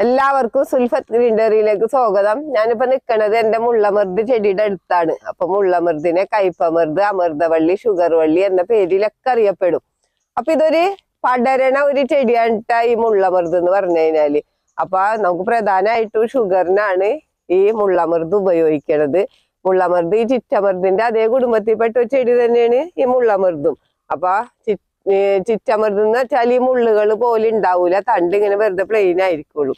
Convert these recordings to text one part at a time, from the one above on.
എല്ലാവർക്കും സുൽഫത്ത് ഗ്രീൻഡറിയിലേക്ക് സ്വാഗതം. ഞാനിപ്പോ നിൽക്കുന്നത് എന്റെ മുള്ളമർദ് ചെടിയുടെ അടുത്താണ്. അപ്പൊ മുള്ളമർദിനെ കയ്പമർദ് അമൃതവള്ളി ഷുഗർ വള്ളി എന്ന പേരിലൊക്കെ അറിയപ്പെടും. അപ്പൊ ഇതൊരു പടരണ ഒരു ചെടിയാണ് ഈ മുള്ളമർദ് എന്ന് പറഞ്ഞു കഴിഞ്ഞാൽ. അപ്പൊ നമുക്ക് പ്രധാനമായിട്ടും ഷുഗറിനാണ് ഈ മുള്ളമർദ് ഉപയോഗിക്കണത്. മുള്ളമർദ് ഈ ചിറ്റമർദിന്റെ അതേ കുടുംബത്തിൽപ്പെട്ട ചെടി തന്നെയാണ് ഈ മുള്ളമർദും. അപ്പൊ ചി- ഏ, ചളി മുള്ളുകൾ പോലെ ഉണ്ടാവൂല. തണ്ട് ഇങ്ങനെ വെറുതെ പ്ലെയിൻ ആയിരിക്കുള്ളൂ.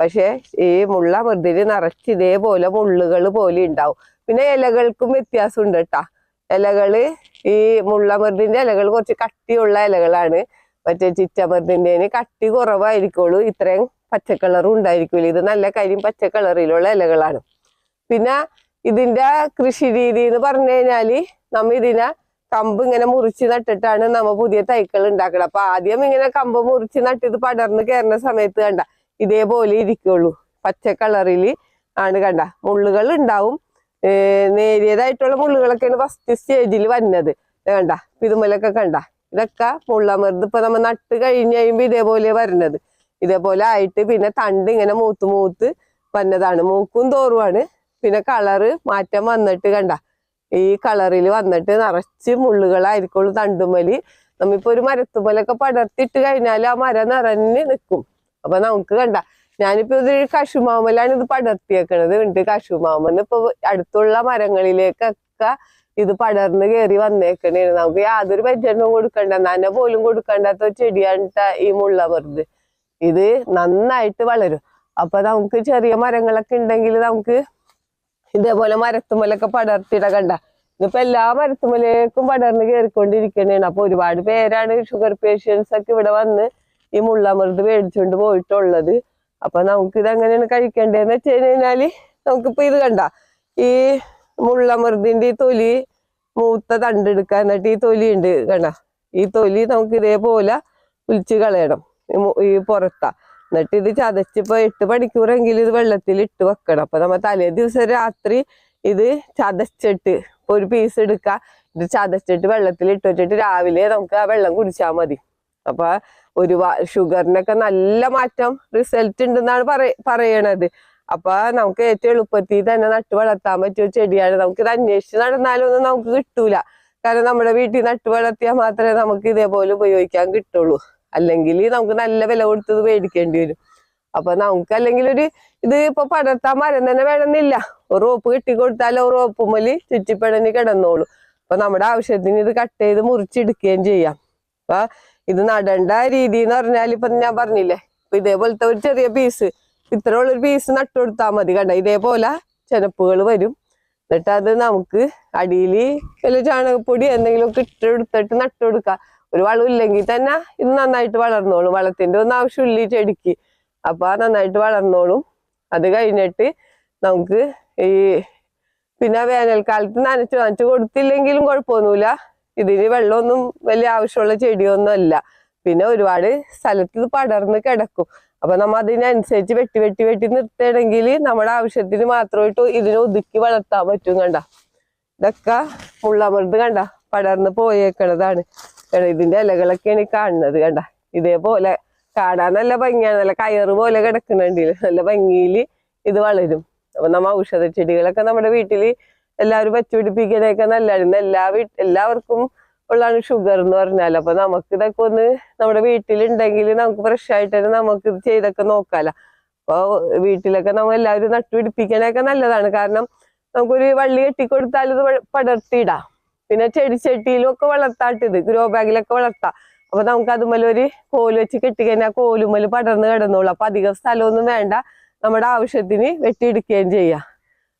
പക്ഷെ ഈ മുള്ള മൃതിൽ നിറച്ച് ഇതേപോലെ മുള്ളുകൾ പോലെ ഉണ്ടാവും. പിന്നെ ഇലകൾക്കും വ്യത്യാസം ഉണ്ട് കേട്ടാ ഇലകൾ ഈ മുള്ളമൃതിന്റെ ഇലകൾ കുറച്ച് കട്ടിയുള്ള ഇലകളാണ്. മറ്റേ ചിറ്റമൃതിന്റെ കട്ടി കുറവായിരിക്കുള്ളൂ. ഇത്രയും പച്ച കളറും ഉണ്ടായിരിക്കില്ല ഇത് നല്ല കരിയും പച്ച കളറിലുള്ള ഇലകളാണ്. പിന്നെ ഇതിന്റെ കൃഷി രീതി എന്ന് പറഞ്ഞു കഴിഞ്ഞാൽ നമ്മ ഇതിനെ കമ്പ് ഇങ്ങനെ മുറിച്ച് നട്ടിട്ടാണ് നമ്മ പുതിയ തൈക്കൾ ഉണ്ടാക്കണം അപ്പൊ ആദ്യം ഇങ്ങനെ കമ്പ് മുറിച്ച് നട്ട് ഇത് പടർന്ന് കയറുന്ന സമയത്ത് കണ്ട ഇതേപോലെ ഇരിക്കുള്ളൂ. പച്ച കളറിൽ ആണ് കണ്ട. മുള്ളുകൾ ഉണ്ടാവും. നേരിയതായിട്ടുള്ള മുള്ളുകളൊക്കെയാണ് ഫസ്റ്റ് സ്റ്റേജിൽ വന്നത്. കണ്ട പിതുമലൊക്കെ കണ്ട. ഇതൊക്കെ മുള്ളമരുന്ന് ഇപ്പൊ നമ്മ നട്ട് കഴിഞ്ഞ് കഴിയുമ്പോ ഇതേപോലെ വരുന്നത് ഇതേപോലെ ആയിട്ട് പിന്നെ തണ്ട് ഇങ്ങനെ മൂത്ത് മൂത്ത് വന്നതാണ്. മൂക്കും തോറുമാണ് പിന്നെ കളറ് മാറ്റം വന്നിട്ട് കണ്ട ഈ കളറിൽ വന്നിട്ട് നിറച്ച് മുള്ളുകളായിരിക്കുള്ളൂ തണ്ടുമലി. നമ്മിപ്പോ ഒരു മരത്തുമലൊക്കെ പടർത്തിയിട്ട് കഴിഞ്ഞാൽ ആ മരം നിറഞ്ഞ് നിൽക്കും അപ്പൊ നമുക്ക് കണ്ട ഞാനിപ്പോ ഇത് കശുമാമലാണ് ഇത് പടർത്തിയേക്കണത് ഉണ്ട് കശുമാമെന്ന് ഇപ്പൊ അടുത്തുള്ള മരങ്ങളിലേക്കൊക്കെ ഇത് പടർന്ന് കയറി വന്നേക്കണേണ്. നമുക്ക് യാതൊരു പരിചരണവും കൊടുക്കണ്ട നന പോലും കൊടുക്കണ്ടാത്ത ചെടിയാണ് ഈ മുള്ളമരുത് ഇത് നന്നായിട്ട് വളരും. അപ്പൊ നമുക്ക് ചെറിയ മരങ്ങളൊക്കെ ഉണ്ടെങ്കിൽ നമുക്ക് ഇതേപോലെ മരത്തുമലൊക്കെ പടർത്തിയിട കണ്ട. ഇതിപ്പോ എല്ലാ മരത്തുമലേക്കും പടർന്ന് കയറിക്കൊണ്ടിരിക്കണേണ് അപ്പൊ ഒരുപാട് പേരാണ് ഷുഗർ പേഷ്യൻസ് ഒക്കെ ഇവിടെ വന്ന് ഈ മുള്ളമൃത് മേടിച്ചുകൊണ്ട് പോയിട്ടുള്ളത്. അപ്പൊ നമുക്ക് ഇത് എങ്ങനെയാണ് കഴിക്കേണ്ടതെന്ന് വെച്ച് കഴിഞ്ഞാൽ നമുക്കിപ്പോ ഇത് കണ്ട. ഈ മുള്ളമൃതിന്റെ ഈ തൊലി മൂത്ത തണ്ടെടുക്കാൻ എന്നിട്ട് ഈ തൊലി ഉണ്ട് കണ്ട. ഈ തൊലി നമുക്ക് ഇതേപോലെ ഉലിച്ച് കളയണം ഈ പുറത്ത. എന്നിട്ട് ഇത് ചതച്ചിപ്പോ എട്ട് മണിക്കൂറെങ്കിലും ഇത് വെള്ളത്തിൽ ഇട്ട് വെക്കണം. അപ്പൊ നമ്മ തലേ ദിവസം രാത്രി ഇത് ചതച്ചിട്ട് ഒരു പീസ് എടുക്കുക ഇത് ചതച്ചിട്ട് വെള്ളത്തിൽ ഇട്ട് വെച്ചിട്ട് രാവിലെ നമുക്ക് ആ വെള്ളം കുടിച്ചാൽ മതി. അപ്പൊ ഒരു ഷുഗറിനൊക്കെ നല്ല മാറ്റം റിസൾട്ട് ഉണ്ടെന്നാണ് പറയ പറയണത്. അപ്പൊ നമുക്ക് ഏറ്റവും എളുപ്പത്തിൽ തന്നെ നട്ട് വളർത്താൻ പറ്റിയ ചെടിയാണ്. നമുക്ക് ഇത് അന്വേഷിച്ച് നടന്നാലൊന്നും നമുക്ക് കിട്ടൂല. കാരണം നമ്മുടെ വീട്ടിൽ നട്ട് വളർത്തിയാൽ മാത്രമേ നമുക്ക് ഇതേപോലെ ഉപയോഗിക്കാൻ കിട്ടുള്ളൂ. അല്ലെങ്കിൽ നമുക്ക് നല്ല വില കൊടുത്തത് മേടിക്കേണ്ടി വരും. അപ്പൊ നമുക്ക് അല്ലെങ്കിൽ ഒരു ഇത് ഇപ്പൊ പടർത്താൻ മരം തന്നെ വേണമെന്നില്ല. ഒരു റോപ്പ് കെട്ടിക്കൊടുത്താൽ ഒരു റോപ്പ് മലി ചുറ്റിപ്പടഞ്ഞ് കിടന്നോളൂ. അപ്പൊ നമ്മുടെ ആവശ്യത്തിന് ഇത് കട്ട് ചെയ്ത് മുറിച്ചെടുക്കുകയും ചെയ്യാം. അപ്പൊ ഇത് നടേണ്ട രീതി എന്ന് പറഞ്ഞാൽ ഇപ്പൊ ഞാൻ പറഞ്ഞില്ലേ ഇപ്പൊ ഇതേപോലത്തെ ഒരു ചെറിയ പീസ് ഇത്ര ഉള്ളൊരു പീസ് നട്ടുകൊടുത്താൽ മതി കണ്ട? ഇതേപോലെ ചെനപ്പുകൾ വരും. എന്നിട്ട് അത് നമുക്ക് അടിയിൽ വല്ല ചാണകപ്പൊടി എന്തെങ്കിലുമൊക്കെ ഇട്ടെടുത്തിട്ട് നട്ടുകൊടുക്കാം ഒരു വളം ഇല്ലെങ്കിൽ തന്നെ ഇത് നന്നായിട്ട് വളർന്നോളും. വളത്തിന്റെ ഒന്നും ആവശ്യമില്ല ഈ ചെടിക്ക്. അപ്പൊ നന്നായിട്ട് വളർന്നോളും. അത് കഴിഞ്ഞിട്ട് നമുക്ക് ഈ പിന്നെ വേനൽക്കാലത്ത് നനച്ചു നനച്ചു കൊടുത്തില്ലെങ്കിലും കുഴപ്പമൊന്നുമില്ല. ഇതിന് വെള്ളമൊന്നും വലിയ ആവശ്യമുള്ള ചെടിയൊന്നും അല്ല പിന്നെ ഒരുപാട് സ്ഥലത്ത് പടർന്ന് കിടക്കും. അപ്പൊ നമ്മ അതിനനുസരിച്ച് വെട്ടി വെട്ടി വെട്ടി നിർത്തണമെങ്കിൽ നമ്മുടെ ആവശ്യത്തിന് മാത്രമായിട്ട് ഇതിനെ ഒതുക്കി വളർത്താൻ പറ്റും കണ്ട. ഇതൊക്കെ മുള്ളമൃത് കണ്ട പടർന്ന് പോയേക്കണതാണ്. ഇതിന്റെ ഇലകളൊക്കെയാണ് ഈ കാണുന്നത് കണ്ട. ഇതേപോലെ കാണാൻ നല്ല ഭംഗിയാണ്. നല്ല കയറ് പോലെ കിടക്കുന്നുണ്ട് നല്ല ഭംഗിയിൽ ഇത് വളരും. അപ്പൊ നമ്മ ഔഷധ ചെടികളൊക്കെ നമ്മുടെ വീട്ടിൽ എല്ലാവരും വെച്ചുപിടിപ്പിക്കണൊക്കെ നല്ലതാണ്. എല്ലാ വീ എല്ലാവർക്കും ഉള്ളതാണ് ഷുഗർ എന്ന് പറഞ്ഞാൽ അപ്പൊ നമുക്ക് ഇതൊക്കെ ഒന്ന് നമ്മുടെ വീട്ടിലുണ്ടെങ്കിൽ നമുക്ക് ഫ്രഷ് ആയിട്ട് തന്നെ നമുക്ക് ഇത് ചെയ്തൊക്കെ നോക്കാലോ. അപ്പൊ വീട്ടിലൊക്കെ നമ്മൾ എല്ലാവരും നട്ടുപിടിപ്പിക്കണേക്കെ നല്ലതാണ്. കാരണം നമുക്കൊരു വള്ളി കെട്ടിക്കൊടുത്താൽ ഇത് പടർത്തിയിടാം. പിന്നെ ചെടിച്ചട്ടിയിലും ഒക്കെ വളർത്താട്ട് ഇത്. ഗ്രോ ബാഗിലൊക്കെ വളർത്താം. അപ്പൊ നമുക്ക് അതുമല്ല ഒരു കോൽ വെച്ച് കെട്ടിക്കഴിഞ്ഞാൽ കോലുമൽ പടർന്ന് കിടന്നോളൂ. അപ്പൊ അധികം സ്ഥലമൊന്നും വേണ്ട. നമ്മുടെ ആവശ്യത്തിന് വെട്ടിയെടുക്കുകയും ചെയ്യാം.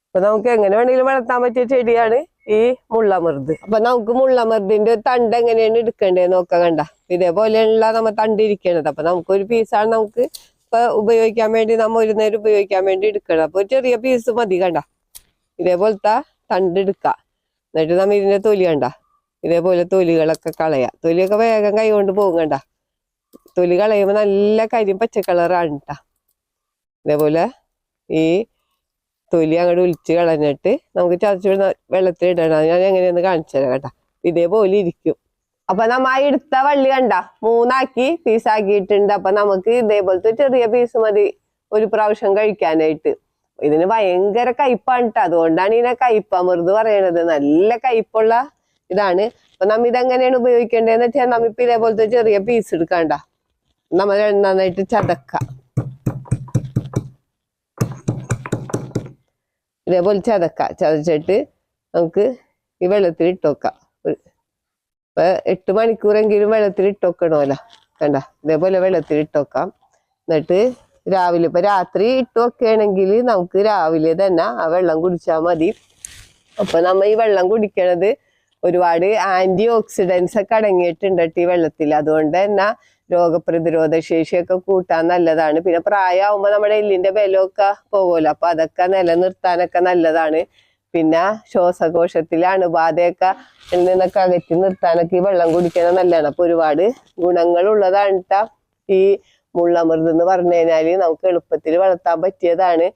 അപ്പൊ നമുക്ക് എങ്ങനെ വേണമെങ്കിലും വളർത്താൻ പറ്റിയ ചെടിയാണ് ഈ മുള്ളമർദ്. അപ്പൊ നമുക്ക് മുള്ളമർദിന്റെ ഒരു തണ്ട് എങ്ങനെയാണ് എടുക്കേണ്ടത് നോക്കാം കണ്ട. ഇതേപോലെയുള്ള നമ്മ തണ്ട് ഇരിക്കണത്. അപ്പൊ നമുക്കൊരു പീസാണ് നമുക്ക് ഇപ്പൊ ഉപയോഗിക്കാൻ വേണ്ടി നമ്മ ഒരു നേരം ഉപയോഗിക്കാൻ വേണ്ടി എടുക്കണം. അപ്പൊ ചെറിയ പീസ് മതി കണ്ട. ഇതേപോലത്തെ തണ്ട് എടുക്ക. എന്നിട്ട് നമ്മ ഇതിന്റെ തൊലി കണ്ട? ഇതേപോലെ തൊലികളൊക്കെ കളയാ. തൊലിയൊക്കെ വേഗം കൈ കൊണ്ട് പോകും കണ്ട? തൊലി കളയുമ്പോ നല്ല കരിയും പച്ചക്കളറാണ് കേട്ടാ ഇതേപോലെ ഈ തൊലി അങ്ങോട്ട് ഒലിച്ച് കളഞ്ഞിട്ട് നമുക്ക് ചതച്ച് വെള്ളത്തിൽ ഇടണം. ഞാൻ എങ്ങനെയൊന്ന് കാണിച്ചു തരാം കേട്ടാ. ഇതേപോലെ ഇരിക്കും. അപ്പൊ നമ്മ എടുത്ത വള്ളി കണ്ട? മൂന്നാക്കി പീസാക്കിയിട്ടുണ്ട് അപ്പൊ നമുക്ക് ഇതേപോലത്തെ ചെറിയ പീസ് മതി. ഒരു പ്രാവശ്യം കഴിക്കാനായിട്ട്. ഇതിന് ഭയങ്കര കയ്പാണ് ട്ടോ. അതുകൊണ്ടാണ് ഇതിനെ കയ്പമൃത് പറയണത്. നല്ല കയ്പുള്ള ഇതാണ്. അപ്പൊ നമ്മ ഇതെങ്ങനെയാണ് ഉപയോഗിക്കേണ്ടതെന്ന് വെച്ചാൽ നമ്മിപ്പോ ഇതേപോലത്തെ ചെറിയ പീസ് എടുക്കണ്ട നമ്മൾ നന്നായിട്ട് ചതക്ക. ഇതേപോലെ ചതക്ക. ചതച്ചിട്ട് നമുക്ക് ഈ വെള്ളത്തിൽ ഇട്ട് വെക്കാം. ഒരു- ഇപ്പൊ എട്ട് മണിക്കൂറെങ്കിലും വെള്ളത്തിൽ ഇട്ട് വെക്കണമല്ലോ കണ്ട? ഇതേപോലെ വെള്ളത്തിൽ ഇട്ട് വെക്കാം. എന്നിട്ട് രാവിലെ. ഇപ്പൊ രാത്രി ഇട്ട് വെക്കുകയാണെങ്കിൽ നമുക്ക് രാവിലെ തന്നെ ആ വെള്ളം കുടിച്ചാൽ മതി. അപ്പൊ നമ്മ ഈ വെള്ളം കുടിക്കണത് ഒരുപാട് ആന്റി ഓക്സിഡൻസ് ഒക്കെ അടങ്ങിയിട്ടുണ്ട് ട്ടോ ഈ വെള്ളത്തിൽ. അതുകൊണ്ട് തന്നെ രോഗപ്രതിരോധ ശേഷിയൊക്കെ കൂട്ടാൻ നല്ലതാണ്. പിന്നെ പ്രായമാകുമ്പോൾ നമ്മുടെ എല്ലിന്റെ ബലമൊക്കെ പോകുമല്ലോ അപ്പൊ അതൊക്കെ നിലനിർത്താനൊക്കെ നല്ലതാണ്. പിന്നെ ശ്വാസകോശത്തിലെ അണുബാധയൊക്കെ നിന്നൊക്കെ അകറ്റി നിർത്താനൊക്കെ ഈ വെള്ളം കുടിക്കുന്നത് നല്ലതാണ്. അപ്പൊ ഒരുപാട് ഗുണങ്ങളുള്ളതാണ് ഈ മുള്ളമൃത് എന്ന് പറഞ്ഞു കഴിഞ്ഞാൽ നമുക്ക് എളുപ്പത്തിൽ വളർത്താൻ പറ്റിയതാണ്.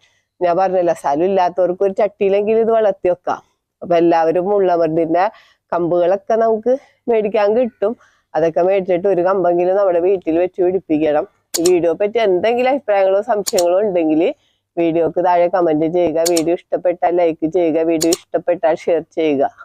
ഞാൻ പറഞ്ഞല്ലോ സ്ഥലം ഇല്ലാത്തവർക്ക് ഒരു ചട്ടിയിലെങ്കിലും ഇത് വളർത്തി വെക്കാം. അപ്പൊ എല്ലാവരും മുള്ളമൃതിന്റെ കമ്പുകളൊക്കെ നമുക്ക് മേടിക്കാൻ കിട്ടും. അതൊക്കെ മേടിച്ചിട്ട് ഒരു കമ്പെങ്കിലും നമ്മുടെ വീട്ടിൽ വെച്ച് പിടിപ്പിക്കണം. വീഡിയോ പറ്റി എന്തെങ്കിലും അഭിപ്രായങ്ങളോ സംശയങ്ങളോ ഉണ്ടെങ്കിൽ വീഡിയോക്ക് താഴെ കമന്റ് ചെയ്യുക. വീഡിയോ ഇഷ്ടപ്പെട്ടാൽ ലൈക്ക് ചെയ്യുക. വീഡിയോ ഇഷ്ടപ്പെട്ടാൽ ഷെയർ ചെയ്യുക.